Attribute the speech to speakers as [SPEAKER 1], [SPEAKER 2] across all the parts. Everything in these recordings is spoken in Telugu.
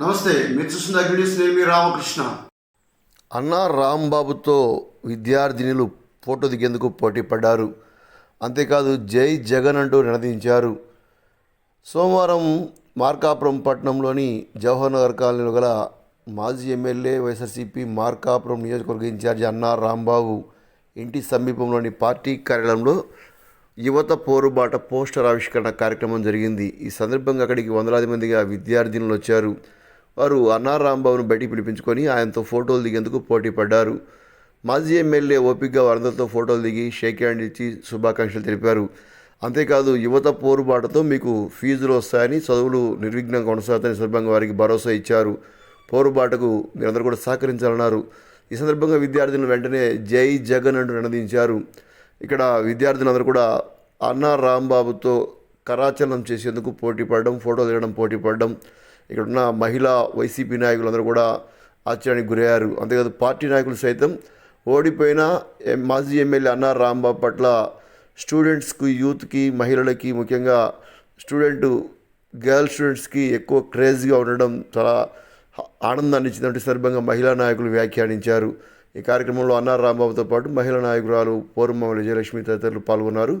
[SPEAKER 1] నమస్తే మీరు చూస్తున్న అగ్నిస్ నేను రామకృష్ణ.
[SPEAKER 2] అన్నా రాంబాబుతో విద్యార్థినులు ఫోటో దిగేందుకు పోటీ పడ్డారు అంతేకాదు జై జగన్ అంటూ నినదించారు. సోమవారం మార్కాపురం పట్టణంలోని జవహర్ నగర్ కాలనీలో గల మాజీ ఎమ్మెల్యే వైఎస్ఆర్సీపీ మార్కాపురం నియోజకవర్గ ఇన్ఛార్జి అన్నా రాంబాబు ఇంటి సమీపంలోని పార్టీ కార్యాలయంలో యువత పోరుబాట పోస్టర్ ఆవిష్కరణ కార్యక్రమం జరిగింది. ఈ సందర్భంగా అక్కడికి వందలాది మందిగా విద్యార్థినులు వచ్చారు. వారు అన్నారాంబాబును బయటికి పిలిపించుకొని ఆయనతో ఫోటోలు దిగేందుకు పోటీ పడ్డారు. మాజీ ఎమ్మెల్యే ఓపికగా వారందరితో ఫోటోలు దిగి షేక్ హ్యాండ్ ఇచ్చి శుభాకాంక్షలు తెలిపారు. అంతేకాదు యువత పోరుబాటతో మీకు ఫీజులు వస్తాయని చదువులు నిర్విఘ్నం కొనసాగుతాయని సందర్భంగా వారికి భరోసా ఇచ్చారు. పోరుబాటకు మీరందరూ కూడా సహకరించాలన్నారు. ఈ సందర్భంగా విద్యార్థులను వెంటనే జై జగన్ అంటూ నినదించారు ఇక్కడ విద్యార్థులందరూ కూడా అన్నా రాంబాబుతో కరాచలనం చేసేందుకు పోటీ పడడం ఫోటో దిగడం పోటీ పడడం ఇక్కడున్న మహిళా వైసీపీ నాయకులందరూ కూడా ఆశ్చర్యానికి గురయ్యారు. అంతేకాదు పార్టీ నాయకులు సైతం ఓడిపోయిన ఎం- మాజీ ఎమ్మెల్యే అన్నార్ రాంబాబు పట్ల స్టూడెంట్స్కి యూత్కి మహిళలకి ముఖ్యంగా స్టూడెంట్ గర్ల్ స్టూడెంట్స్కి ఎక్కువ క్రేజ్గా ఉండడం చాలా ఆనందాన్ని ఇచ్చినటువంటి సందర్భంగా మహిళా నాయకులు వ్యాఖ్యానించారు. ఈ కార్యక్రమంలో అన్నార్ రాంబాబుతో పాటు మహిళా నాయకురాలు పూర్మ విజయలక్ష్మి తదితరులు పాల్గొన్నారు.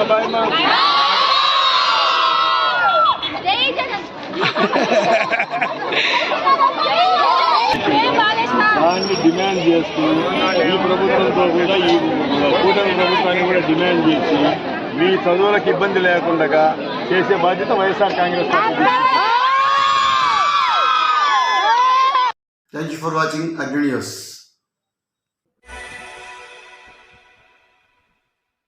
[SPEAKER 2] Bye-bye, Mom.
[SPEAKER 3] దాన్ని డిమాండ్ చేస్తూ ఈ ప్రభుత్వంతో కూడా ఈ కూటమి ప్రభుత్వాన్ని కూడా డిమాండ్ చేసి మీ చదువులకు ఇబ్బంది లేకుండా చేసే బాధ్యత YSR Congress party
[SPEAKER 1] thank you for watching Agni News